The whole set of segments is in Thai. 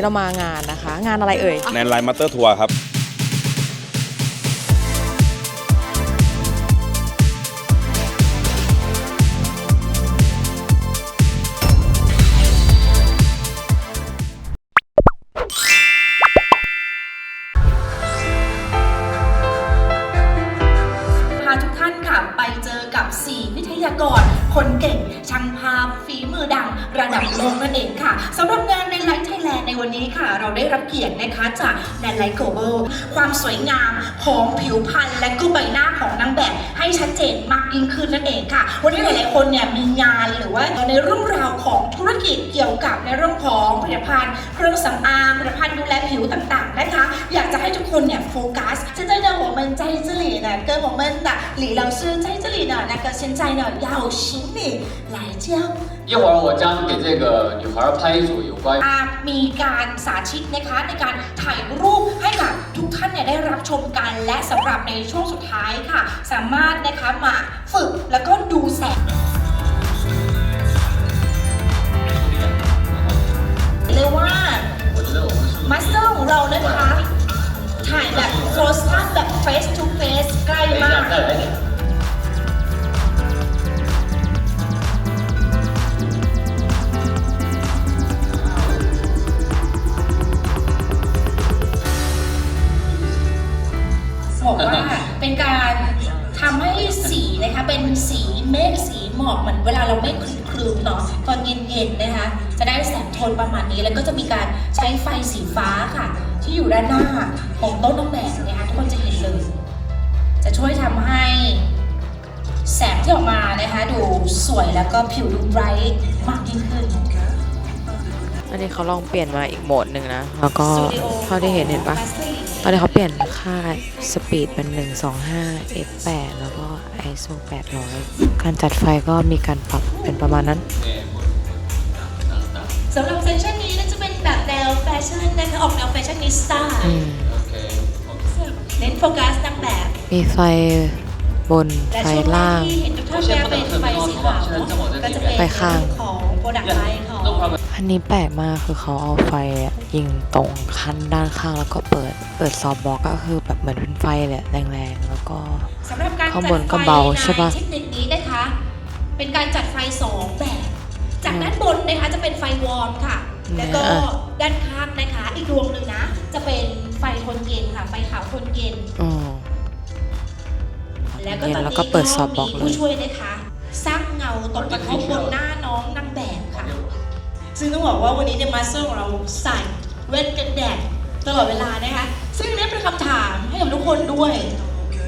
นี้เรามางานนะคะ งานอะไรเอ่ยแนนไลน์มัตเตอร์ทัวร์ครับ้รับเกียรตินะคะจากแนนไลท์โกลบอลความสวยงามของผิวพรรณและก็ใบหน้าของนางแบบ ให้ชัดเจนมากยิ่งขึ้นนั่นเองค่ะ วันนี้หลายๆคนเนี่ยมีงานหรือว่าในเรื่องราวของธุรกิจเกี่ยวกับในเรื่องของผลิตภัณฑ์เครื่องสำอางผลิตภัณฑ์ดูแลผิวต่างๆนะคะ อยากจะให้ทุกคนเนี่ยโฟกัส真的让我们在这里呢跟我们的李老师在这里呢那个现在呢要请你来教一会儿我将给这个女孩拍一组有关于 อ่ามีการสาธิตนะคะในการถ่ายรูปให้กับทุกท่านเนี่ยได้รับชมกันและสำหรับในช่วงสุดท้ายค่ะ สามารถ ถารถนะคะมาฝึกแล้วก็ดูแสงเลยว่ามัสเตอร์ของเรานะคะ ถ่ายแบบโครสตันแบบเฟสทูเฟสใกล้มากบอกว่า เป็นสีเมฆสีหมอกเหมือนเวลาเราไม่คลึมๆเนาะตอนเย็นๆนะคะ จะได้แสงโทนประมาณนี้แล้วก็จะมีการใช้ไฟสีฟ้าค่ะ ที่อยู่ด้านหน้าของโต๊ะน้องแบบนะคะทุกคนจะเห็นเลย จะช่วยทำให้แสงที่ออกมานะคะ ดูสวยแล้วก็ผิวดูไบรท์มากยิ่งขึ้นอันนี้เขาลองเปลี่ยนมาอีกโหมดหนึ่งนะ แล้วก็เท่าที่เห็นเห็นปะ ตอนนี้เขาเปลี่ยนค่าสปีดเป็น 125 f8 แล้วก็ ISO 800 การจัดไฟก็มีการปรับเป็นประมาณนั้นสำหรับเซสชันนี้น่าจะเป็นแบบแนวแฟชั่นนะคะออกแนวแฟชั่นนิสต้าอืมเน้นโฟกัสนางแบบมีไฟบนและไฟช่วงแรล่ากงที่เห็นทุกท่านเนี่ยเป็นไฟสีขาวเนอะก็จะเป็นไฟข้าง ของโปรดักต์ไลท์ของ no problem อันนี้แปลกมากคือเขาเอาไฟอะยิงตรงคันด้านข้างแล้วก็เปิด เปิดซอฟต์บล็อกก็คือแบบเหมือนเป็นไฟเลยแรงๆ แล้วก็สำหรับการข้างจัดบนก็ไฟเบาใช่ปะในเทคนิคนี้นะคะ เป็นการจัดไฟสองแบบ จากด้านบนนะคะจะเป็นไฟวอร์มค่ะ แล้วก็ด้านข้างนะคะ อีกดวงหนึ่งนะ จะเป็นไฟโทนเย็นค่ะ ไฟขาวโทนเย็นอืมแล้วก็เย็นตอนแล้วนี้ก็ก็เปิดซอฟต์บล็อกมีเลผู้ยช่วยนะคะ สร้างเงาตกกระทบบนหน้าน้องนางแบบค่ะ ซึ่งต้องบอกว่าวันนี้เนี่ยมาสเตอร์ของเราใส่แว่นกันแดดตลอดเวลานะคะ ซึ่งนี่เป็นคำถามให้กับทุกคนด้วย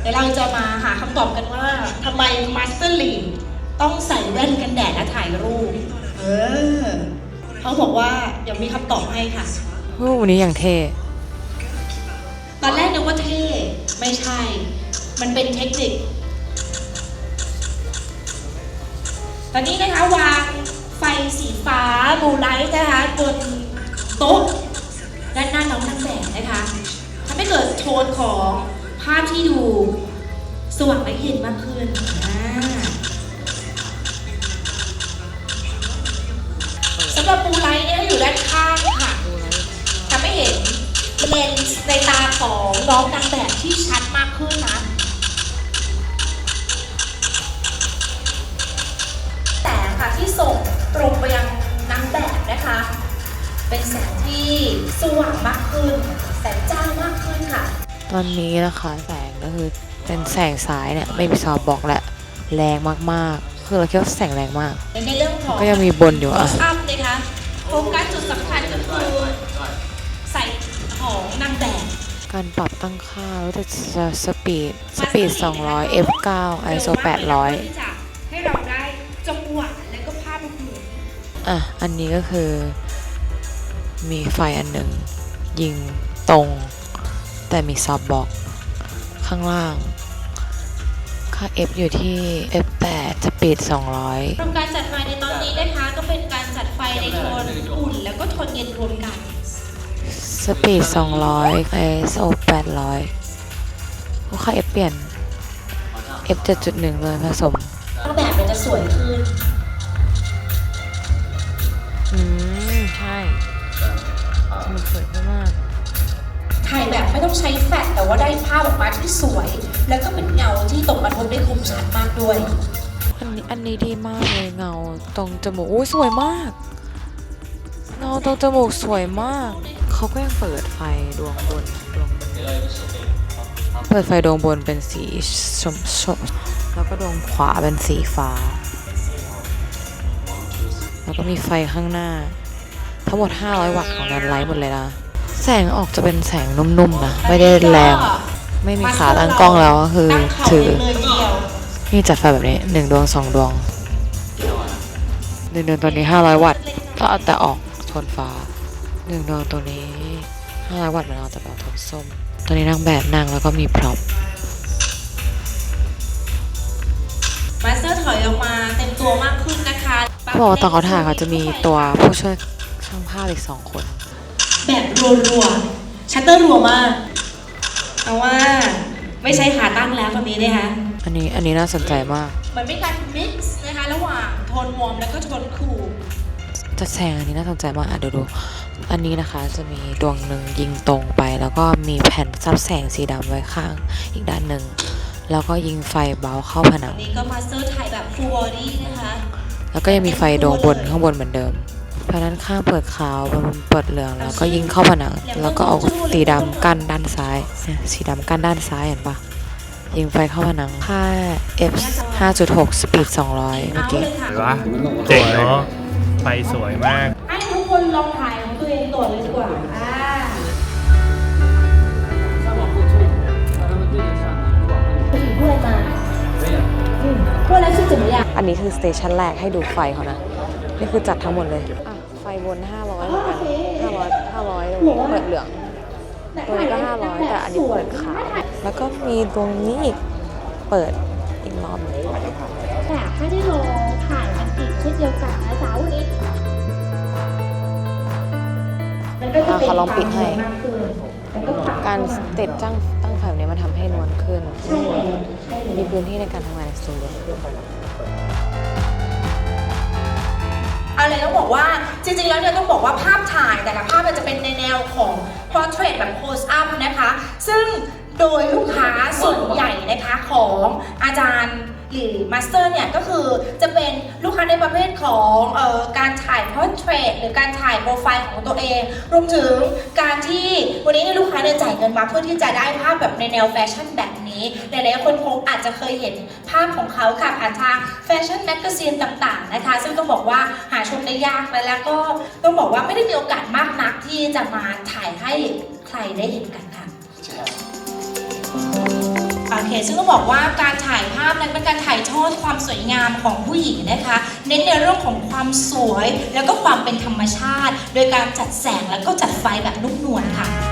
เดี๋ยวเราจะมาหาคำตอบกันว่าทำไมมาสเตอร์ลีต้องใส่แว่นกันแดดและถ่ายรูป เออ เขาบอกว่าเดี๋ยวมีคำตอบให้ค่ะโอ้วันนี้อย่างเท่ตอนแรกนึกว่าเท่ไม่ใช่ มันเป็นเทคนิค ตอนนี้นะคะวาง ไฟสีฟ้าบูไลท์นะคะบนโต๊ะด้านหน้าน้องนางแบบนะคะทำให้เกิดโทนของภาพที่ดูสว่างและเย็นมากขึ้นสำหรับบูไลท์เนี่ยอยู่ด้านข้างค่ะทำให้เห็นเลนส์ในตาของน้องนางแบบที่ชัดมากขึ้นนะแต่ค่ะที่ส่ง ตรงไปยังนางแบบนะคะ เป็นแสงที่สว่างมากขึ้น แสงจ้ามากขึ้นค่ะ ตอนนี้นะคะแสงก็คือเป็นแสงสายเนี่ยไม่มีซอฟต์บล็อกแหละแรงมากๆ คือเราคิดว่าแสงแรงมาก ในเรื่องของก็ยังมีบนอยู่อะโพสอัพนะคะโฟกัสจุดสำคัญก็คือใส่ของนางแบบการปรับตั้งค่าว่าจะสปีดสปีด 200 f9 ISO 800 อะ อันนี้ก็คือ มีไฟอันหนึ่ง ยิงตรง แต่มีซอฟต์บล็อก ข้างล่าง ค่า F อยู่ที่ F8 สปีด 200 โครงการจัดไฟในตอนนี้นะคะก็เป็นการจัดไฟในโทนอุ่น แล้วก็โทนเย็นรวมกัน สปีด 200 ISO 800ผู้ค่า F เปลี่ยน F 7.1เลยผสมนางแบบมันจะสวยขึ้น มใช่啊มันสวยมากถ่ายแบบไม่ต้องใช้แฟลชแต่ว่าได้ภาพออกมาที่สวย แล้วก็เป็นเงาที่ตกกระทบได้คมชัดมากด้วย อันนี้อันนี้ดีมากเลยเงาตรงจมูกอุ้ยสวยมาก เงาตรงจมูกสวยมาก เขาก็ยังเปิดไฟดวงบนดวงบนเปิดไฟดวงบนเป็นสีชมชมแล้วก็ดวงขวาเป็นสีฟ้า แล้วก็มีไฟข้างหน้า ทั้งหมด 500 วัตต์ของนั้นไลท์หมดเลยนะ แสงออกจะเป็นแสงนุ่มๆนะ ไม่ได้แรง ไม่มีขาตั้งกล้องแล้วก็คือตั้งเข่าถือเลยทีเดียวนี่จัดไฟแบบนี้หนึ่งดวงสองดวงหนึ่งดวงตัวนี้ห้าร้อยวัตต์ก็เอาแต่ออกโทนฟ้าหนึ่งดวงตัวนี้ห้าร้อยวัตต์มันเอาแต่แบบโทนส้ม ตัวนี้นางแบบนั่งแล้วก็มีพร็อพมาสเตอร์ถอยออกมาเต็มตัวมากขึ้นนะคะ เขาบอกว่าตอนเขาถ่ายเขาจะมีตัวผู้ช่วย ช่างภาพอีกสองคน แบบรัวๆชัตเตอร์รัวมากแต่ว่าไม่ใช้ขาตั้งแล้วแบบนี้นะคะอันนี้อันนี้น่าสนใจมาก มันเป็นการมิกซ์นะคะระหว่างโทนวอร์มแล้วก็โทนคูลจะแสงอันนี้น่าสนใจมากอะเดี๋ยวดู อันนี้นะคะจะมีดวงหนึ่งยิงตรงไป แล้วก็มีแผ่นซับแสงสีดำไว้ข้างอีกด้านหนึ่งแล้วก็ยิงไฟเบาเข้าผนัอังนนี้ก็มาสเตอร์ถ่ายแบบฟูลบอดี้นะคะ แล้วก็ยังมีไฟดวงบนข้างบนเหมือนเดิม เพราะนั้นข้างเปิดขาวบอเปิดเหลืองแล้วก็ยิงเข้าผนัง แล้วก็เอาสีดำกั้นด้านซ้ายสีดำกั้นด้านซ้ายเห็นปะยิงไฟเข้าผนังค่า F 5.6 สปีด 200 เมื่อกี้เห็ปะจ๋งเนาะไฟสวยมาก ให้ทุกคนลองถ่ายของตัวเองก่อนเลยดีกว่าอ่าดูมาอันนี้คือสเตชันแรกให้ดูไฟเขานะ นี่คือจัดทั้งหมดเลย บน 500เหมือนกัน500 500ตรงนี้เปิดเหลืองตัวนี้ก็ 500 แต่อันนี้เปิดขาวแล้วก็มีตรงนี้อีกเปิดอีกรอบหนึ่งอยากให้ได้ลองถ่ายกันอีกเช่นเดียวกันนะจ๊ะวันนี้มันก็จะอะเป็นเขาลองปิดให้มากขึ้นแล้วก็ปรับการติดตั้งตั้งไฟแบบนี้มันทำให้นวลขึ้นใช่เลยใช่เลยมีพื้นที่ในการทำงานในสตูดิโอเอาเลยต้องบอกว่าจริงๆ แล้วเนี่ยต้องบอกว่าภาพถ่ายแต่ละภาพมันจะเป็นในแนวของ portrait แบบ close up นะคะ ซึ่งโดยลูกค้าส่วนใหญ่นะคะของอาจารย์หรือมาสเตอร์เนี่ยก็คือจะเป็นลูกค้าในประเภทของออการถ่าย portrait หรือการถ่ายโปรไฟล์ของตัวเอง รวมถึงการที่วันนี้เนี่ยลูกค้าเนี่ยจ่ายเงินมาเพื่อที่จะได้ภาพแบบในแนวแฟชั่นแบบ นี้หลายๆคนคงอาจจะเคยเห็นภาพของเขาค่ะผ่านทางแฟชั่นแมกกาซีนต่างๆนะคะ ซึ่งต้องบอกว่าหาชมได้ยากแล้วก็ต้องบอกว่าไม่ได้มีโอกาสมากนักที่จะมาถ่ายให้ใครได้เห็นกันค่ะโอเคซึ่งต้องบอกว่าการถ่ายภาพนั้นเป็นการถ่ายทอดความสวยงามของผู้หญิงนะคะ เน้นในเรื่องของความสวย แล้วก็ความเป็นธรรมชาติ โดยการจัดแสงแล้วก็จัดไฟแบบนุ่มนวลค่ะ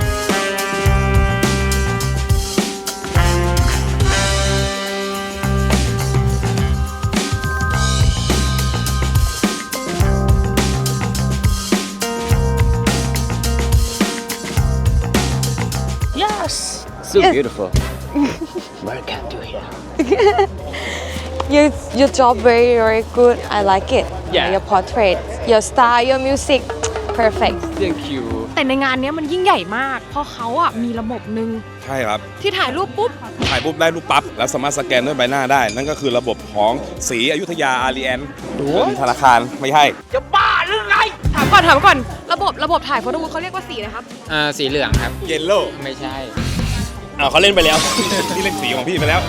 So beautiful. Welcome to here. your your job very very good I like it Yeah. your portrait your style your music perfect Thank you. แต่ในงานเนี้ยมันยิ่งใหญ่มาก เพราะเขาอะมีระบบหนึ่งใช่ครับ ที่ถ่ายรูปปุ๊บ ถ่ายปุ๊บได้รูปปั๊บ แล้วสามารถสแกนด้วยใบหน้าได้ นั่นก็คือระบบของสีอยุธยาอารีแอนเป็นธนาคารไม่ใช่ถามก่อนถามก่อน ระบบระบบถ่ายโฟโต้บุ๊กเขาเรียกว่าสีอะไรครับ อ่า สีเหลืองครับ เยลโล่ ไม่ใช่ อ้าวเขาเล่นไปแล้ว พี่เล่นสีของพี่ไปแล้ว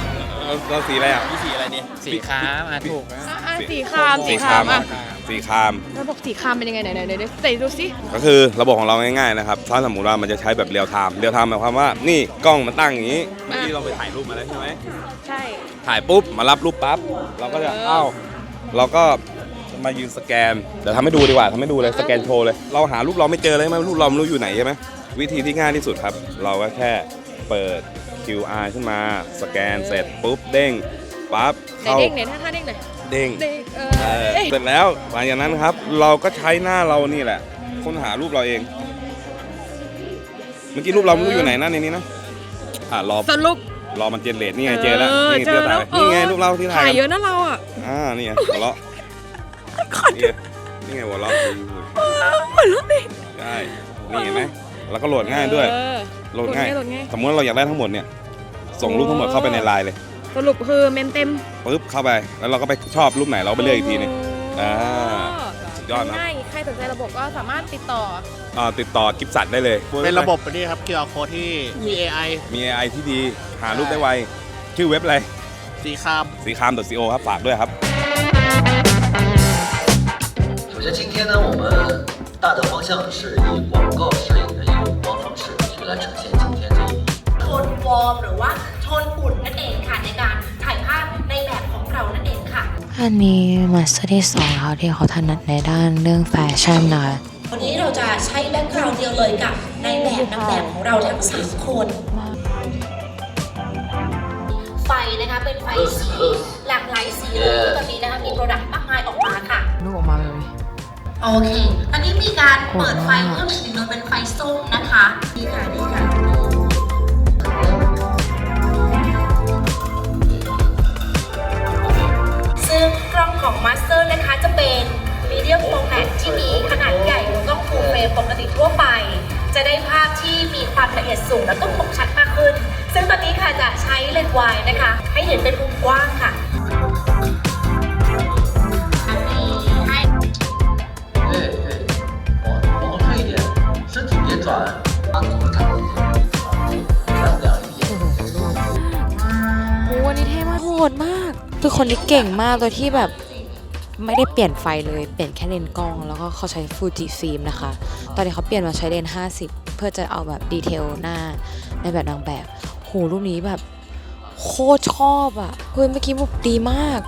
เอาเราสีอะไรอะ พี่สีอะไรเนี่ยสีค้ามอะถูกนะอะอะสีครามสีครามอะสีคราม ระบบสีครามเป็นยังไงไหนไหนไหนไหนไหนดูสิก็คือระบบของเราง่ายๆนะครับ ถ้าสมมติว่ามันจะใช้แบบเรียลไทม์เรียลไทม์หมายความว่า นี่กล้องมันตั้งอย่างนี้เมื่อกี้เราไปถ่ายรูปมาแล้วใช่ไหม ใช่ ถ่ายปุ๊บ มารับรูปปั๊บ เราก็จะเออ เอ้าเราก็มายืนสแกนเดี๋ยวทำให้ดูดีกว่าทำให้ดูเลยสแกนโชว์เลย เราหารูปเราไม่เจอเลยใช่ไหมรูปเราไม่รู้อยู่ไหนใช่ไหมวิธีที่ง่ายที่สุดครับ เราก็แค่ เปิด QR ขึ้นมา สแกนเสร็จปุ๊บเด้งปั๊บไหนเข้าเด้งไหนท่าท่าเด้งหน่อยเด้งเด้งเอเอออเอ้ยเสร็จแล้วหลังจากนั้นครับ เราก็ใช้หน้าเรานี่แหละ ค้นหารูปเราเอง เมื่อกี้รูปเราไม่รู้อยู่ไหนนะในนี้นะอ่ารอสรุปรอมันเจนเรทนี่ไงเจอแล้วเออนี่เจอแล้วนี่ไงเออรูปเราที่ถ่าถ่ายยเยอะนะเราอะอ่านี่ไงหัวเราะนี่ไงนี่ไงหัวเราะหัวเราะดิใช่นี่เห็นไหม แล้วก็โหลดง่ายด้วย เออ โหลดง่าย โหลดง่าย สมมติว่าเราอยากได้ทั้งหมดเนี่ย ส่งรูปทั้งหมดเข้าไปในไลน์เลย สรุปคือเมมเต็ม ปุ๊บเข้าไป แล้วเราก็ไปชอบรูปไหนเราไปเลือกอีกทีหนึง อ่า สุดยอดนะ ง่ายใครสนใจระบบก็สามารถติดต่อ อ่าติดต่อกิฟสัตได้เลย เป็นระบบอันนี้ครับ QR code ที่มี AI มี AI ที่ดี หารูปได้ไว ชื่อเว็บอะไร สีคาม สีคาม .co ครับ ฝากด้วยครับ 首先，今天呢，我们大的方向是以广告摄影的一个光方 และชัดเนชัดเจนดีโทนวอร์มหรือว่าโทนอุ่นนั่นเองค่ะในการถ่ายภาพในแบบของเรานั่นเองค่ะ อันนี้มาสเตอร์ที่สองแล้วที่เขาถนัดในด้านเรื่องแฟชั่นนะวันนี้เราจะใช้แบ็กกราวด์เดียวเลยกับในแบบนักแบบของเราทั้งสามคนไฟนะคะเป็นไฟสีหลากหลายสีเลยที่ตอนนี้นะคะมีโปรดักต์มากมายออกมาค่ะ โอเค อันนี้มีการเปิดไฟเพิ่มอีกหนึ่งโดยเป็นไฟส้มนะคะ ดีค่ะ ดีค่ะ เก่งมากโดยที่แบบไม่ได้เปลี่ยนไฟเลย เปลี่ยนแค่เลนกล้อง แล้วก็เขาใช้ฟูจิฟิล์มนะคะ ตอนนี้เขาเปลี่ยนมาใช้เลน 50 เพื่อจะเอาแบบดีเทลหน้าในแบบนางแบบ โหรูปนี้แบบโคตรชอบอะ่ะเฮ้ยเมื่อกี้แบบดีมาก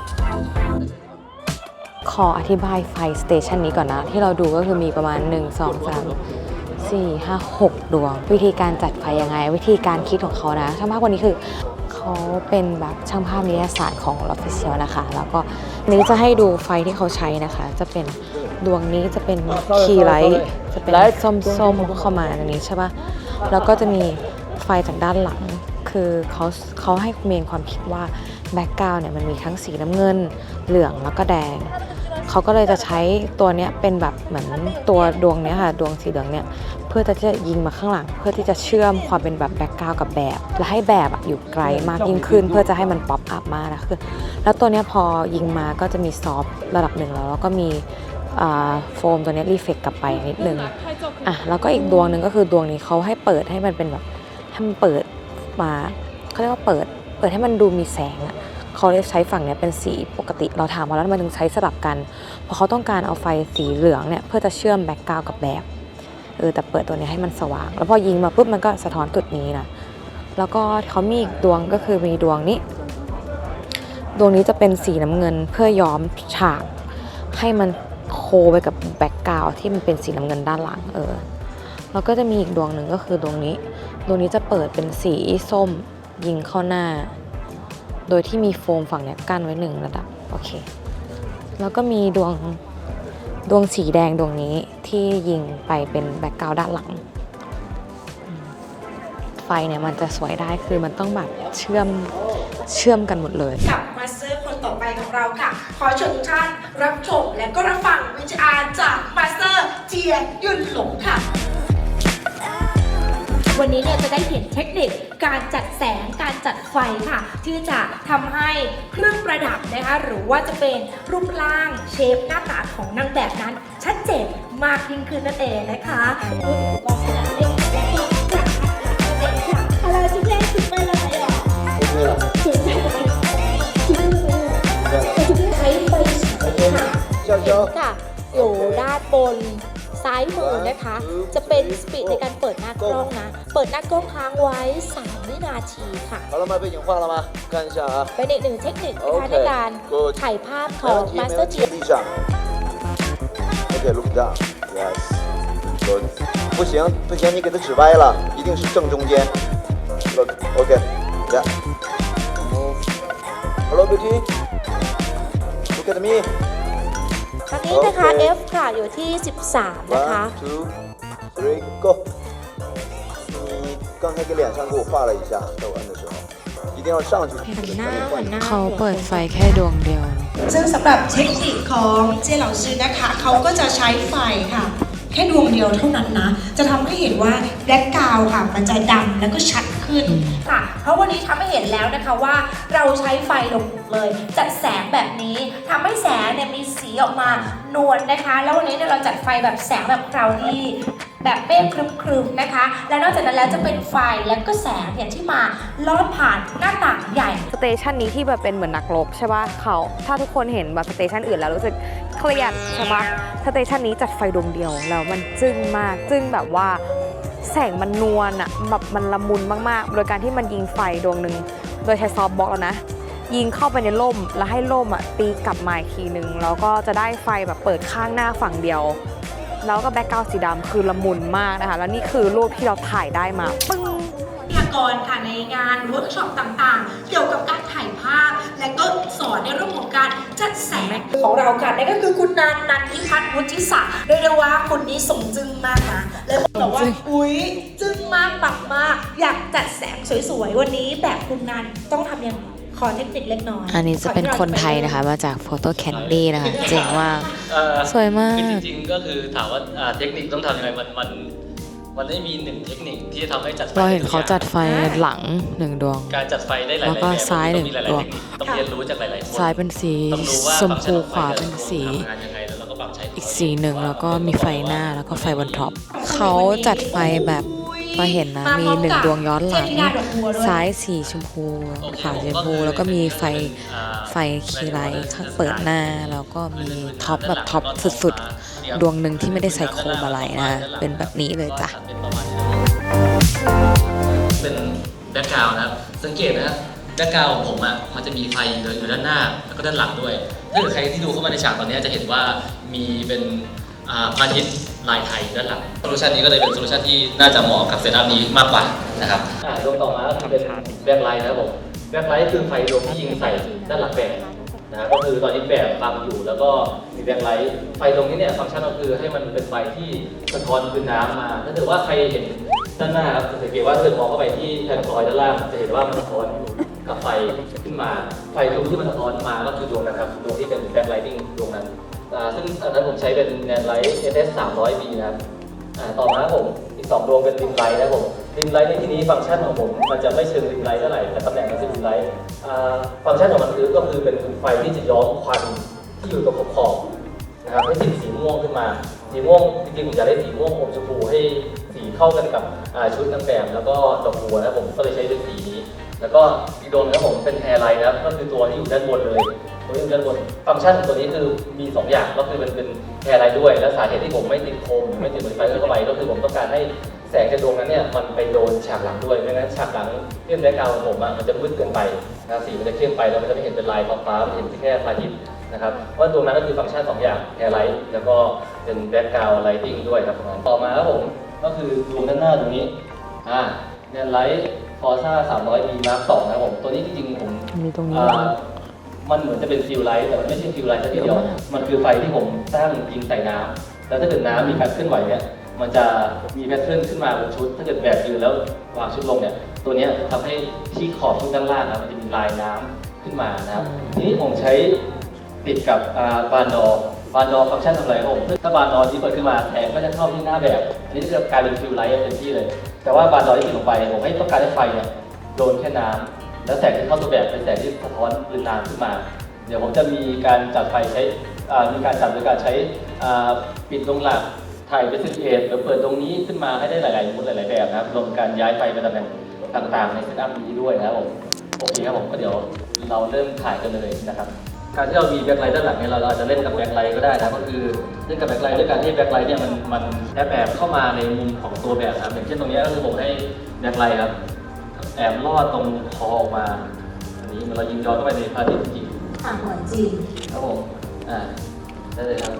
ขออธิบายไฟสเตชันนี้ก่อนนะ ที่เราดูก็คือมีประมาณ 1 2 3 4 5 6 ดวง วิธีการจัดไฟยังไง วิธีการคิดของเขานะช่างภาพคนนี้คือ เขาเป็นแบบช่างภาพนิตยสารของ l o f i c i a l นะคะ แล้วก็นี้จะให้ดูไฟที่เขาใช้นะคะ จะเป็นดวงนี้จะเป็นคีย์ไลท์จะเป็นส้มๆเข้ามาตรงนี้ใช่ปะแล้วก็จะมีไฟจากด้านหลัง คือเขาเขาให้เมนความคิดว่าแบ็กกราวเนี่ยมันมีทั้งสีน้ำเงิน เหลืองแล้วก็แดง เขาก็เลยจะใช้ตัวเนี้ยเป็นแบบเหมือนตัวดวงเนี้ยค่ะดวงสีเหลืองเนี่ยเพื่อจะยิงมาข้างหลัง เพื่อที่จะเชื่อมความเป็นแบบแบ็กกราวกับแบบ และให้แบบอะอยู่ไกลมากยิ่งขึ้น เพื่อจะให้มันป๊อปอัพมากนะคือแล้วตัวเนี้ยพอยิงมาก็จะมีซอฟต์ระดับหนึ่งแล้วแล้วก็มีโฟมตัวนี้รีเฟกกลับไปนิดนึงอะแล้วก็อีกดวงหนึ่งก็คือดวงนี้เขาให้เปิดให้มันเป็นแบบให้มันเปิดมาเขาเรียกว่าเปิด เปิดให้มันดูมีแสงอะ เขาเลยใช้ฝั่งเนี้ยเป็นสีปกติ เราถามว่าแล้วทำไมถึงใช้สลับกัน เพราะเขาต้องการเอาไฟสีเหลืองเนี่ยเพื่อจะเชื่อมแบ็กกราวกับแบบเออแต่เปิดตัวนี้ให้มันสว่าง แล้วพอยิงมาปุ๊บมันก็สะท้อนจุดนี้นะแล้วก็เขามีอีกดวงก็คือมีดวงนี้ ดวงนี้จะเป็นสีน้ำเงินเพื่อย้อมฉากให้มันโคไปกับแบ็กกราวที่มันเป็นสีน้ำเงินด้านหลังเออแล้วก็จะมีอีกดวงหนึ่งก็คือดวงนี้ ดวงนี้จะเปิดเป็นสีส้มยิงเข้าหน้า โดยที่มีโฟมฝั่งเนี้ยกั้นไว้หนึ่งระดับโอเค แล้วก็มีดวงดวงสีแดงดวงนี้ที่ยิงไปเป็นแบ็กกราวด์ด้านหลัง ไฟเนี่ยมันจะสวยได้คือมันต้องแบบเชื่อมเชื่อมกันหมดเลย กับมาสเตอร์คนต่อไปของเราค่ะ ขอเชิญทุกท่านรับชมและก็รับฟังวิจารณ์จากมาสเตอร์เจียยุนหลงค่ะ วันนี้เนี่ยจะได้เห็นเทคนิคการจัดแสงการจัดไฟค่ะ ที่จะทำให้เครื่องประดับนะคะหรือว่าจะเป็นรูปร่างเชฟหน้าตาของนางแบบนั้น ชัดเจนมากยิ่งขึ้นนั่นเองนะคะอะไรจะแย่สุดไปเลยอะใช้ไฟฉายค่ะค่ะอยู่ด้านบน ซ้ายมือนะคะ จะเป็นสปีดในการเปิดหน้ากล้องนะ เปิดหน้ากล้องค้างไว้ 3 วินาทีค่ะ 好了吗？背景画了吗？看一下啊。 เป็นอีกหนึ่งเทคนิคนะคะ โอเค ในการ good ถ่ายภาพของ 没问题，没 Master 问 G 题。闭上。OK，look down。Yes。Good。不行不行，你给它指歪了，一定是正中间。Look。OK。Yeah。Move。Hello beauty。Look at me。 ครั้งนี้นะคะ โอเค F ค่ะอยู่ที่ 13 นะคะ One two three go。你刚才给脸上给我画了一下，在我摁的时候，一定要上去。 หันหน้าหันหน้า เขาเปิดไฟแค่ดวงเดียว ซึ่งสำหรับเทคนิคของเจเหลาซือนะคะ เขาก็จะใช้ไฟค่ะ แค่ดวงเดียวเท่านั้นนะ จะทำให้เห็นว่าแบล็กกราวค่ะ มันจะดำแล้วก็ชัดขึ้นค่ะ เพราะวันนี้ทำให้เห็นแล้วนะคะว่าเราใช้ไฟลง เลย จัดแสงแบบนี้ทำให้แสงเนี่ยมีสีออกมานวลนะคะ แล้ววันนี้เนี่ยเราจัดไฟแบบแสงแบบคราวดีแบบเมฆครึมๆนะคะ และนอกจากนั้นแล้วจะเป็นไฟและก็แสงเนี่ยที่มาลอดผ่านหน้าต่างใหญ่ สเตชันนี้ที่แบบเป็นเหมือนนักรบใช่ป่ะเขา ถ้าทุกคนเห็นแบบสเตชันอื่นแล้วรู้สึกเครียดใช่ป่ะสเตชันนี้จัดไฟดวงเดียวแล้วมันจึ้งมากจึ้งแบบว่าแสงมันนวลอะแบบมันละมุนมากๆ โดยการที่มันยิงไฟดวงหนึ่งโดยใช้ซอฟบล็อกแล้วนะ ยิงเข้าไปในร่ม แล้วให้ร่มอะตีกลับมาอีกทีหนึ่งแล้วก็จะได้ไฟแบบเปิดข้างหน้าฝั่งเดียว แล้วก็แบ็กกราวด์สีดำคือละมุนมากนะคะ แล้วนี่คือรูปที่เราถ่ายได้มาปึ้งวิทยากรค่ะในงานเวิร์กช็อปต่างๆ เกี่ยวกับการถ่ายภาพ และก็สอนในเรื่องของการจัดแสงของเราค่ะนั่นก็คือคุณนันนันทิพัฒน์วุฒิศักดิ์เรียกได้ว่าคนนี้สมจึงมากนะเลยบอกว่าอุ๊ยจึงมากปักมาก อยากจัดแสงสวยๆ วันนี้แบบคุณนันต้องทำยังไง อเทคนิคเล็กน้อยอันนี้จะเป็นคนไทยนะคะ มาจากโฟโต้แคนดี้นะคะเจ๋งมากเอ่อสวยมาก คือจริงๆก็คือถามว่าอ่าเทคนิคต้องทำยังไงมันมันมันไม่มีหนึ่งเทคนิคที่จะทำให้จัดไฟเราเห็นเขาจัดได้ไฟหลังหนึ่งดวงทุกอย่างการจัดไฟได้หลายๆแล้วก็แบบซ้ายหนึ่ง ต้องมีหลายๆตัวเทคนิคต้องเรียนรู้จากหลายๆคนซ้ายเป็นสีต้องรู้ว่าชมพูฟังก์ชันของขวาไฟเป็นสี ทำงานยังไงแล้วเราก็ปรับใช้อีกสีหนึ่งแล้วก็มีไฟหน้าแล้วก็ไฟบนท็อปเขาจัดไฟแบบ มาเห็นนะมีหนึ่งดวงย้อนหลังซ้ายสีชมพูขวาสีชมพูแล้วก็มีไฟอ่าไฟคีย์ไลท์ข้างเปิดหน้า แล้วก็มีท็อปแบบท็อปสุดๆ ดวงหนึ่งที่ไม่ได้ใส่โคมอะไรนะ เป็นแบบนี้เลยจ้ะเป็นแบ็กกราวน์นะครับ สังเกตนะครับแบ็กกราวน์ของผมอะมันจะมีไฟอยู่ด้านหน้า แล้วก็ด้านหลังด้วยถ้าเกิดใครที่ดูเข้ามาในฉากตอนนี้จะเห็นว่ามีเป็นอ่าพระอาทิตย์ ลายไทยด้านหลังโซลูชันนี้ก็เลยเป็นโซลูชันที่น่าจะเหมาะกับเซตอัพนี้มากกว่านะครับอ่าดวงต่อมาก็คือเป็นแบ็คไลท์นะครับผมแบ็คไลท์คือไฟดวงที่ยิงใส่ด้านหลังแบบนะครับก็คือตอนนี้แบบบังอยู่แล้วก็มีแบ็คไลท์ไฟตรงนี้เนี่ยฟังก์ชันก็คือให้มันเป็นไฟที่สะท้อนพื้นน้ำมาถ้าเกิดว่าใครเห็นด้านหน้าครับจะสังเกตว่าถ้าเกิดมองเข้าไปที่แผ่นฟลอยด์ด้านล่างจะเห็นว่ามันสะท้อนอยู่กับไฟขึ้นมา ไฟดวงที่มันสะท้อนมาก็คือดวงนะครับดวงที่เป็นแบ็คไลท์ดวงนั้น ซึ่งอันนั้นผมใช้เป็นแนนไลท์ SS 300B นะครับอ่าต่อมาผมอีก2ดวงเป็นริมไลท์นะผมริมไลท์ในที่นี้ฟังก์ชันของผมมันจะไม่เชิงริมไลท์เท่าไหร่แต่ตำแหน่งมันคือริมไลท์อ่าฟังก์ชันของมันคือก็คือเป็นไฟที่จะย้อมควันที่อยู่ตรงขอบๆนะครับให้สีสีม่วงขึ้นมา สีม่วงจริงๆผมอยากได้สีม่วงอมชมพูให้สีเข้ากันกับชุดนางแบบแล้วก็ดอกบัวนะผมก็เลยใช้เป็นสีนี้ แล้วก็อีกดวงนะผมเป็นแฮร์ไลท์นะก็คือตัวที่อยู่ด้านบนเลย ตัวที่อยู่ด้านบนฟังก์ชันของตัวนี้คือมี2อย่างก็คือเป็นเป็นแฮร์ไลท์ด้วย และสาเหตุที่ผมไม่ติดโคมไม่ติดบริไฟเข้าไปก็คือผมต้องการให้แสงจากดวงนั้นเนี่ยมันไปโดนฉากหลังด้วยไม่งั้นฉากหลังเทียบแบ็คกราวด์ของผมอะมันจะมืดเกินไปนะสีมันจะเข้มไปแล้วมันจะไม่เห็นเป็นลายฟ้าๆมันเห็นแค่พระอาทิตย์นะครับเพราะดวงนั้นก็คือฟังก์ชันสองอย่างแฮร์ไลท์แล้วก็เป็นแบ็คกราวด์ไลติ้งด้วยครับผมต่อมาครับผมก็คือดวงด้านหน้าตรงนี้อ่าแนนไลท์ฟอร์ซ่า300 d Mark 2นะครับผมตัวนี้จริงๆผมมีตรงนี้อ่า มันเหมือนจะเป็นฟิลไลท์แต่มันไม่ใช่ฟิลไลท์ซะทีเดียว มันคือไฟที่ผมสร้างยิงใส่น้ำแล้วถ้าเกิดน้ำมีการเคลื่อนไหวเนี่ย มันจะมีแพทเทิร์นขึ้นมาบนชุด ถ้าเกิดแบบยืนแล้ววางชุดลงเนี่ย ตัวเนี้ยทำให้ที่ขอบชุดด้านล่างนะมันจะมีลายน้ำขึ้นมานะครับทีนี้ผมใช้ติดกับอ่าบานดอร์บานดอร์ฟังก์ชันทำอะไรครับผมถ้าบานดอร์ที่เปิดขึ้นมาแสงก็จะเข้าที่หน้าแบบอันนี้จะกลายเป็นฟิลไลท์เต็มที่เลย แต่ว่าบานดอร์ที่ติดลงไปผมให้ต้องการให้ไฟเนี่ยโดนแค่น้ำ แล้วแสงที่เข้าตัวแบบเป็นแสงที่สะท้อนปืนน้ำขึ้นมา เดี๋ยวผมจะมีการจัดไฟใช้มีการจัดโดยการใช้ปิดลงหลักถ่ายเป็นสิเอทหรือเปิดตรงนี้ขึ้นมาให้ได้หลายๆมุมหลาย ๆ แบบนะครับรวมการย้ายไฟไปตำแหน่งต่างๆ ในเซตอัพนี้ด้วยนะครับผมโอเคครับผมก็เดี๋ยวเราเริ่มถ่ายกันเลยนะครับการที่เรามีแบ็คไลท์ด้านหลังเนี่ยเราอาจจะเล่นกับแบ็คไลท์ก็ได้นะก็คือเล่นกับแบ็คไลท์ด้วยการที่แบ็คไลท์เนี่ยมันมันแอบแอบเข้ามาในมุมของตัวแบบนะครับอย่างเช่นตรงนี้ก็คือผมให้แบ็คไลท์ครับ แอบลอดตรงคอออกมา อันนี้มันเรายิงย้อนเข้าไปในพระอาทิตย์จริงอะเหมือนจริงครับผมอ่าได้เลยครับ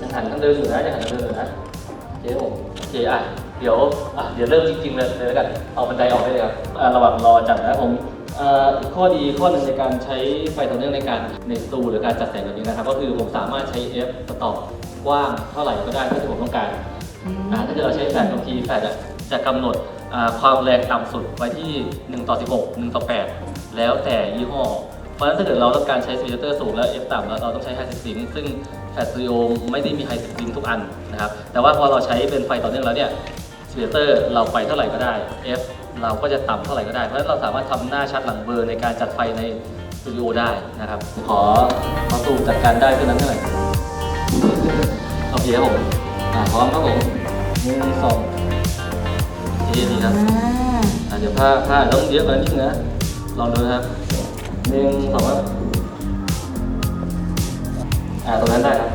ยังหันต้องเดินอยู่นะยังหันต้องเดินอยู่นะโอเคครับผมโอเคอะเดี๋ยวอะเดี๋ยวเริ่มจริงๆเลยเลยแล้วกันเอาบันไดออกได้เลยครับอ่าระหว่างรอจัดนะครับผมอ่าอีกข้อดีข้อหนึ่งในการใช้ไฟต่อเนื่องในการในสตูหรือการจัดแสงแบบนี้นะครับ ก็คือผมสามารถใช้ F สต็อปกว้างเท่าไหร่ก็ได้ที่ผมต้องการอ่าถ้าเกิดเราใช้แฟลชบางทีแฟลชอะจะกำหนดอ่า ความแรงต่ำสุดไว้ที่ 1 ต่อ 16 1 ต่อ 8 แล้วแต่ยี่ห้อไฟราะฉะนั้นถ้าเกิดเราต้องการใช้สปีดเตอร์สูงและ F ต่ำแล้วเราต้องใช้ไฮซิงซึ่งแฟลชสตูดิโอไม่ได้มีไฮซิงทุกอันนะครับ แต่ว่าพอเราใช้เป็นไฟต่อเนื่องแล้วเนี่ยสปีดเตอร์เราไปเท่าไหร่ก็ได้ F เราก็จะต่ำเท่าไหร่ก็ได้ เพราะฉะนั้นเราสามารถทำหน้าชัดหลังเบอร์ในการจัดไฟในสตูดิโอได้นะครับ ขอขอซูจัดการได้เท่านั้นเท่าไหร่โอเคครับผมพร้อมครับผมหนึ่งสอง โอเคดีครับอ่าเดี๋ยวผ้าผ้าต้องเยอะกว่านี้นิดนะลองดูครับหนึ่งสองครับอ่าตรงนั้นได้ครับ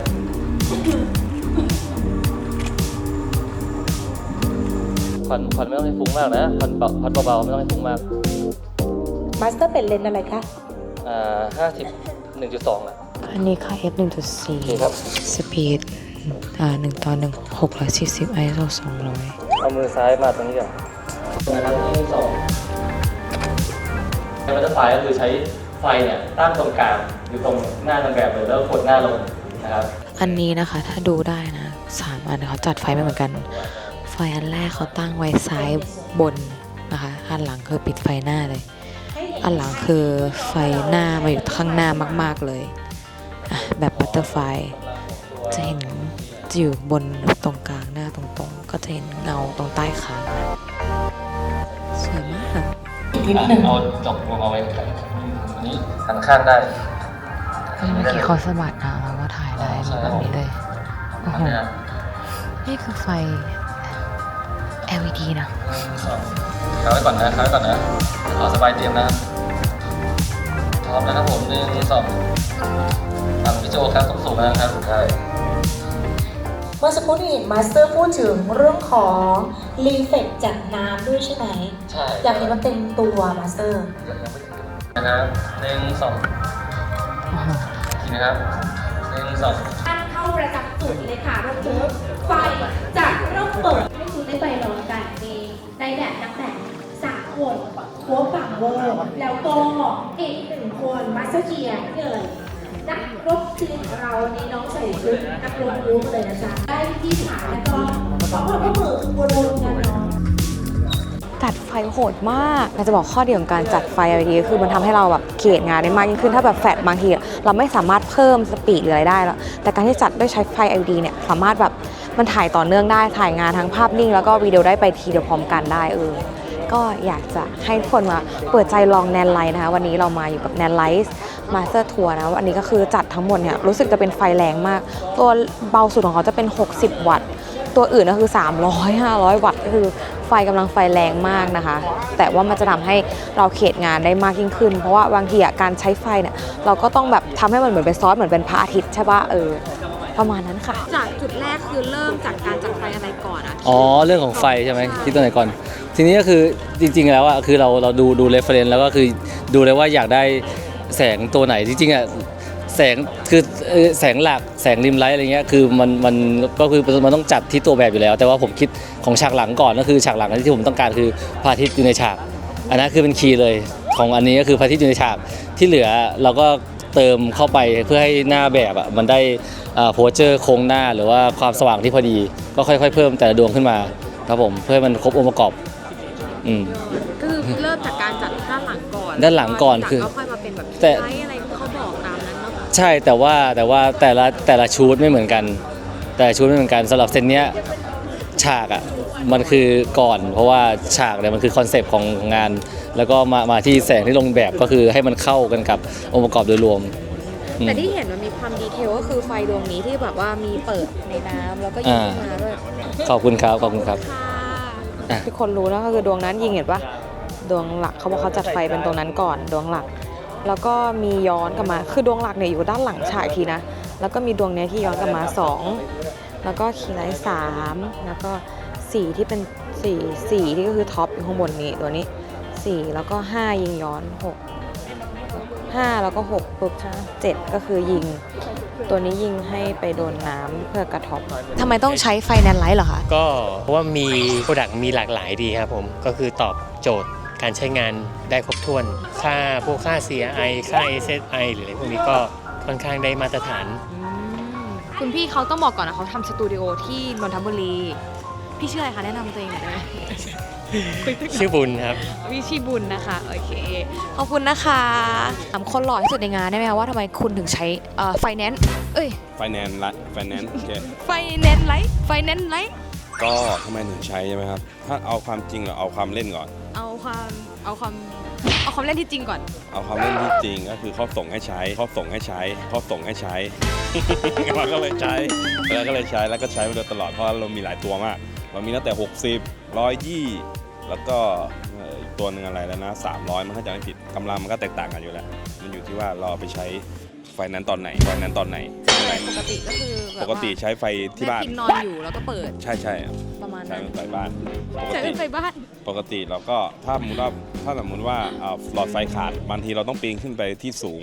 ควันควันไม่ต้องให้ฟุ้งมากนะควันเบาควันเบาๆไม่ต้องให้ฟุ้งมากมาสเตอร์เป็นเลนอะไรคะอ่าห้าสิบหนึ่งจุดสองอะอันนี้ค่า f โอเครับ1.4 speed อ่า1ต่อ1 640 ISO 200 เอามือซ้ายมาตรงนี้ก่อนนะครับที่สองการวัดไฟก็คือใช้ไฟเนี่ยตั้งตรงกลางอยู่ตรงหน้านางแบบเลยแล้วกดหน้าลงนะครับ อันนี้นะคะถ้าดูได้นะสามอันเขาจัดไฟไม่เหมือนกัน ไฟอันแรกเขาตั้งไว้ซ้ายบนนะคะ อันหลังคือปิดไฟหน้าเลย อันหลังคือไฟหน้ามาอยู่ข้างหน้ามาก ๆเลยอะแบบบัตเตอร์ไฟจะเห็นจะอยู่บนตรงกลางหน้าตรงๆ ก็จะเห็นเงาตรงใต้คางสวยมากนิดหนึ่งเอาจบลงมาไว้ข้างอันนี้หันข้างได้เมื่อกี้เขาสะบัดนะแล้วก็ถ่ายได้แบบนี้เลยโอ้หันโหไปนะนี่คือไฟ LED นะค้างไว้ก่อนนะค้างไว้ก่อนนะเอาสบายเตรียมนะพร้อมนะครับผมหนึ่งสองฟังพี่โจครับสูงๆนะครับใช่ เมื่อสักครู่นี้เห็นมาสเตอร์พูดถึงเรื่องของรีเฟกจากน้ำด้วยใช่ไหมใช่อยากเห็นมันเต็มตัวมาสเตอร์นะครับหนึ่งสองอีกทีนะครับหนึ่งสองท่านเข้าประจำจุดเลยค่ะรถเบิร์ไฟจะเริ่มเปิดให้คุณได้ไปลองกันมีในแบบนักแบบสามคนหัวฝั่งเวอร์แล้วก็อีกหนึ่งคนมาสเตอร์เกียร์นี่เลย นักรบทีมของเรานนี้น้องใส่ชุดนักรบรู้มาเลยนะจ๊ะได้ที่ฐานแล้วก็สองคนก็มือวนๆกันเนาะจัดไฟโหดมากเราจะบอกข้อดีของการจัดไฟ LED ก็คือมันทำให้เราแบบเขียนงานได้มากยิ่งขึ้น ถ้าแบบแฟลชบางทีเราไม่สามารถเพิ่มสปีดหรืออะไรได้แล้วแต่การที่จัดด้วยใช้ไฟ LED เนี่ยสามารถแบบมันถ่ายต่อเนื่องได้ถ่ายงานทั้งภาพนิ่ง แล้วก็วิดีโอได้ไปทีเดียวพร้อมกันได้เออก็อยากจะให้ทุกคนมาเปิดใจลองแนนไลท์นะคะ วันนี้เรามาอยู่กับแนนไลท์ มาสเตอร์ทัวร์นะวันนี้ก็คือจัดทั้งหมดเนี่ยรู้สึกจะเป็นไฟแรงมาก ตัวเบาสุดของเขาจะเป็น 60 วัตต์ ตัวอื่นก็คือ 300 500 วัตต์ก็คือไฟกำลังไฟแรงมากนะคะ แต่ว่ามันจะทำให้เราเขตงานได้มากยิ่งขึ้น เพราะว่าบางทีอะการใช้ไฟเนี่ยเราก็ต้องแบบทำให้มันเหมือนเป็นซอสเหมือนเป็นพระอาทิตย์ใช่ปะเออประมาณนั้นค่ะ จากจุดแรกคือเริ่มจากการจัดไฟอะไรก่อนอะอ๋อเรื่องของไฟใช่ไหมคิดตัวไหนก่อน ทีนี้ก็คือจริงๆแล้วอะคือเราเราดูดูเรฟเฟรนแล้วก็คือดูเลยว่าอยากได้ แสงตัวไหนจริงๆอะแสงคือเอ่อแสงหลักแสงริมไลท์อะไรเงี้ยคือมันมันก็คือมันต้องจัดที่ตัวแบบอยู่แล้ว แต่ว่าผมคิดของฉากหลังก่อนก็คือฉากหลังที่ผมต้องการคือพระอาทิตย์อยู่ในฉาก อันนั้นคือเป็นคีย์เลยของอันนี้ก็คือพระอาทิตย์อยู่ในฉากที่เหลือเราก็เติมเข้าไปเพื่อให้หน้าแบบอะมันได้โพสเจอร์โครงหน้าหรือว่าความสว่างที่พอดี ก็ค่อย ๆ เพิ่มแต่ละดวงขึ้นมาครับผมเพื่อให้มันครบองค์ประกอบอืมก็คือเริ่มจากการจัดด้านหลังก่อนด้านหลังก่อนคือ ก็ค่อยมาเป็นแบบแต่ไลท์อะไรที่เขาบอกตามนั้นเนาะใช่แต่ว่าแต่ว่าแต่ละแต่ละชุดไม่เหมือนกัน แต่ละชุดไม่เหมือนกันสำหรับเซตเนี้ยฉากอะมันคือก่อน เพราะว่าฉากเนี่ยมันคือคอนเซปต์ของงาน แล้วก็มามาที่แสงที่ลงแบบก็คือให้มันเข้ากันกับองค์ประกอบโดยรวมอืม แต่ที่เห็นมันมีความดีเทลก็คือไฟดวงนี้ที่แบบว่ามีเปิดในน้ำแล้วก็ยิงขึ้นมาด้วยขอบคุณครับขอบคุณครับอะทุกคนรู้แล้วก็คือดวงนั้นยิงเห็นปะดวงหลักเขาบอกเขาจัดไฟเป็นตรงนั้นก่อนดวงหลัก แล้วก็มีย้อนกลับมา คือดวงหลักเนี่ยอยู่ด้านหลังฉากอีกทีนะ แล้วก็มีดวงเนี้ยที่ย้อนกลับมาสองแล้วก็คีย์ไลท์สามแล้วก็สี่ที่เป็นสี่สี่ที่ก็คือท็อปอยู่ข้างบนนี้ตัวนี้สี่แล้วก็ห้ายิงย้อนหกห้าแล้วก็หกปุ๊บใช่ไหมเจ็ดก็คือยิง ตัวนี้ยิงให้ไปโดนน้ำเพื่อกระทบทำไมต้องใช้ไฟแนนไลท์เหรอคะ ก็เพราะว่ามีโปรดักต์มีหลากหลายดีครับผม ก็คือตอบโจทย์ การใช้งานได้ครบถ้วน ค่าพวกค่า CI ค่า SSI หรืออะไรพวกนี้ก็ค่อนข้างได้มาตรฐาน คุณพี่เขาต้องบอกก่อนนะเขาทำสตูดิโอที่นนทบุรี พี่ชื่ออะไรคะแนะนำตัวเองหน่อยได้ไหมชื่อบุญครับพี่ชีบุญนะคะ โอเค ขอบคุณนะคะถามคนหล่อที่สุดในงานได้ไหมคะว่าทำไมคุณถึงใช้เอ่อไฟแนนซ์เอ้ยไฟแนนซ์ละไฟแนนซ์โอเคไฟแนนซ์ไลท์ไฟแนนซ์ไลท์ก็ทำไมถึงใช้ใช่ไหมครับ ถ้าเอาความจริงหรือเอาความเล่นก่อน เอาความเอาความเอาความเล่นที่จริงก่อน เอาความเล่นที่จริงก็คือเขาส่งให้ใช้เขาส่งให้ใช้เขาส่งให้ใช้ เราก็เลยใช้เราก็เลยใช้แล้วก็ใช้มาโดยตลอดเพราะเรามีหลายตัวมากเรามีตั้งแต่ 60 120 แล้วก็อีกตัวหนึ่งอะไรแล้วนะ300 มันก็จะไม่ผิดกำลังมันก็แตกต่างกันอยู่แล้ว มันอยู่ที่ว่าเราไปใช้ ไฟนั้นตอนไหนไฟนั้นตอนไหนปกติก็คือแบบปกติใช้ไฟที่บ้านแม่พิมพ์นอนอยู่แล้วก็เปิดใช่ใช่ประมาณใช้นั้นเป็นไฟบ้านปกใช้ติเป็นไฟบ้านปกติเราก็ถ้าสมมติว่าถ้าสมมติว่าเอ่อหลอดไฟขาดบางทีเราต้องปีนขึ้นไปที่สูง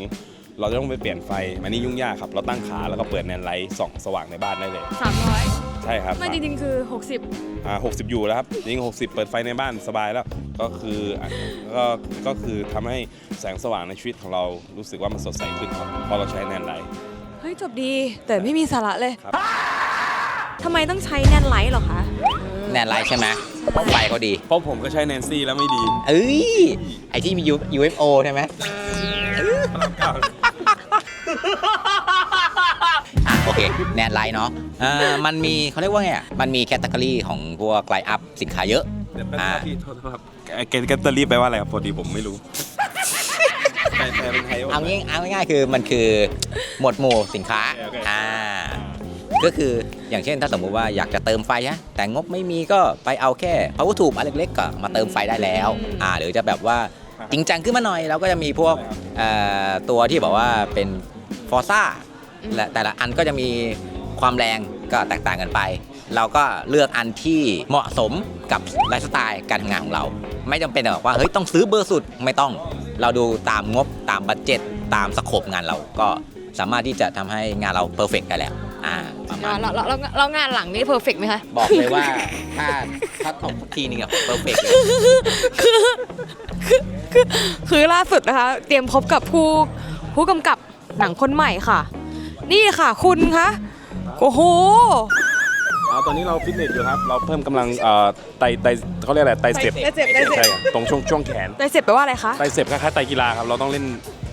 เราจะต้องไปเปลี่ยนไฟมันนี่ยุ่งยากครับ เราตั้งขาแล้วก็เปิดแนนไลท์ส่องสว่างในบ้านได้เลย300 ใช่ครับไม่จริงๆ คือ 60 อ่า60อยู่แล้วครับจริง60เปิดไฟในบ้านสบายแล้ว ก็คืออะก็ก็คือทำให้แสงสว่างในชีวิตของเรารู้สึกว่ามันสดใสขึ้นครับพอเราใช้แนนไลท์ เฮ้ย จบดี แต่ไม่มีสาระเลยครับ ทำไมต้องใช้แนนไลท์เหรอคะ แนนไลท์ใช่ไหมเพราะไฟเขาดี เพราะผมก็ใช้แนนซี่แล้วไม่ดีเอ้ย ไอที่มี U- UFO ใช่ไหมอะ โอเค แนนไลท์เนาะเอ่อมันมีเขาเรียกว่าไงอะมันมีแคตตาล็อของพวกไลน์อัพสินค้าเยอะ เดี๋ยวแป๊บอ่าพี่โทษครับแกแกตเตอรี่แปลว่าอะไรครับพอดีผมไม่รู้แปลแปลเป็นไทยว่าเอาง่ายเอาง่ายๆคือมันคือหมวดหมู่สินค้า โอเคโอเค อ่า ก็คืออย่างเช่นถ้าสมมุติว่าอยากจะเติมไฟฮะแต่งบไม่มีก็ไปเอาแค่ power tube อันเล็กๆก็มาเติมไฟได้แล้ว อ่า หรือจะแบบว่าจริงจังขึ้นมาหน่อยเราก็จะมีพวกเอ่อตัวที่บอกว่าเป็นฟอร์ซ่า และแต่ละอันก็จะมีความแรงก็แตกต่างกันไป เราก็เลือกอันที่เหมาะสมกับไลฟ์สไตล์การทำงานของเรา ไม่จำเป็นแบบว่าเฮ้ยต้องซื้อเบอร์สุดไม่ต้อง เราดูตามงบตามบัตเจ็ตตามสโคปงานเราก็สามารถที่จะทำให้งานเราเพอร์เฟกได้แล้วอ่าประมาณ เราเราเราเรางานหลังนี่เพอร์เฟกไหมคะ บอกเลยว่า ถ้าถ้าตบทีนึงอะเพอร์เฟกเลยคือคือคือคือล่าสุดนะคะ เตรียมพบกับผู้ผู้กำกับหนังคนใหม่ค่ะ นี่ค่ะคุณคะโอ้โหอ๋อตอนนี้เราฟิตเนสอยู่ครับ เราเพิ่มกำลังเอ่อไตไตเขาเรียกอะไรไตเสพไตเสพไตเสพ ใช่ครับตรงช่วงช่วงแขนได้เสร็จแปลว่าอะไรคะ ไตเสพคล้ายๆไตกีฬาครับ เราต้องเล่น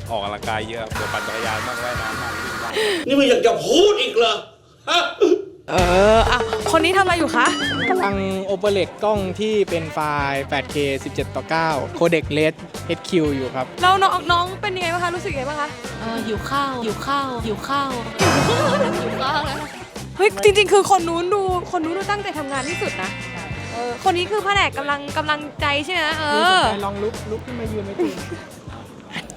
ออกกำลังกายเยอะครับเดี๋ยวปั่นจักรยานบ้างว่ายน้ำบ้างวิ่งบ้าง นี่มันอยากจะพูดอีกเหรอ เอออะคนนี้ทำอะไรอยู่คะกำลังโอเปเรตกล้องที่เป็นไฟล์ 8K 17 ต่อ9โคเด็กเลส HQ อยู่ครับ แล้วน้องน้องเป็นยังไงบ้างคะรู้สึกยังไงบ้างคะเออหิวข้าวหิวข้าวหิวข้าวเฮ้ยจริง ๆ คือคนนู้นดูคนนู้นดูตั้งใจทำงานที่สุดนะเออคนนี้คือแผนกกำลังกำลังใจใช่ไหมเอดูสนอใจลองลุกลุกขึ้นมายืนไหมคุณ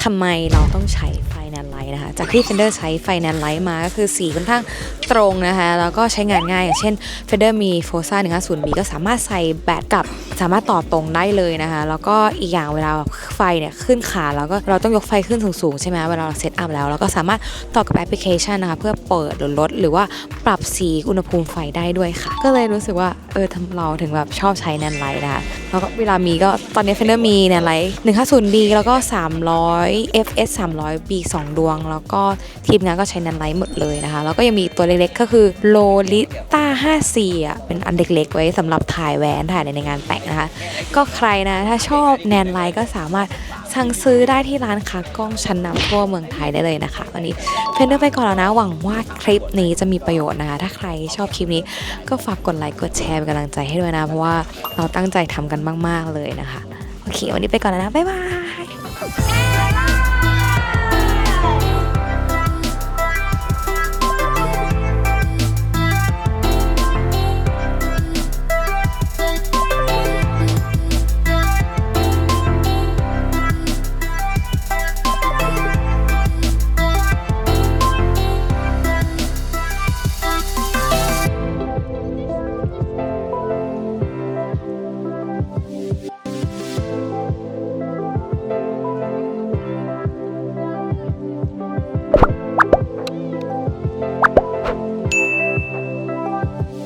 ทำไมเราต้องใช้ไฟแนนไลท์นะคะ จากที่ Fender ใช้ไฟแนนไลท์มาก็คือสีค่อนข้างตรงนะคะ แล้วก็ใช้งานง่าย อย่างเช่น Fender มี Forza 150B ก็สามารถใส่แบตกับสามารถต่อตรงได้เลยนะคะ แล้วก็อีกอย่างเวลาไฟเนี่ยขึ้นขาแล้วก็เราต้องยกไฟขึ้นสูงๆ ใช่ไหมเวลาเราเซตอัพแล้วเราก็สามารถต่อกับแอปพลิเคชันนะคะ เพื่อเปิดหรือลดหรือว่าปรับสีอุณหภูมิไฟได้ด้วยค่ะ ก็เลยรู้สึกว่าเออทำเราถึงแบบชอบใช้แนนไลท์นะคะแล้วก็เวลามีก็ตอนนี้ Fender มีแนนไลท์ 150B แล้วก็ 300 FS 300B 2 ดวง แล้วก็ทีมงานก็ใช้แนนไลท์หมดเลยนะคะ แล้วก็ยังมีตัวเล็กๆ ก็คือ Lolita 5C อะเป็นอันเล็กๆ ไว้สำหรับถ่ายแหวนถ่ายในงานแต่งนะคะ ก็ใครนะ ถ้าชอบแนนไลท์ก็สามารถสั่งซื้อได้ที่ร้านค้ากล้องชั้นนำทั่วเมืองไทยได้เลยนะคะ วันนี้เฟนเดอร์ไปก่อนแล้วนะ หวังว่าคลิปนี้จะมีประโยชน์นะคะ ถ้าใครชอบคลิปนี้ก็ฝากกดไลค์กดแชร์เป็นกำลังใจให้ด้วยนะ เพราะว่าเราตั้งใจทำกันมาก ๆ เลยนะคะ โอเค วันนี้ไปก่อนแล้วนะ บ๊ายบาย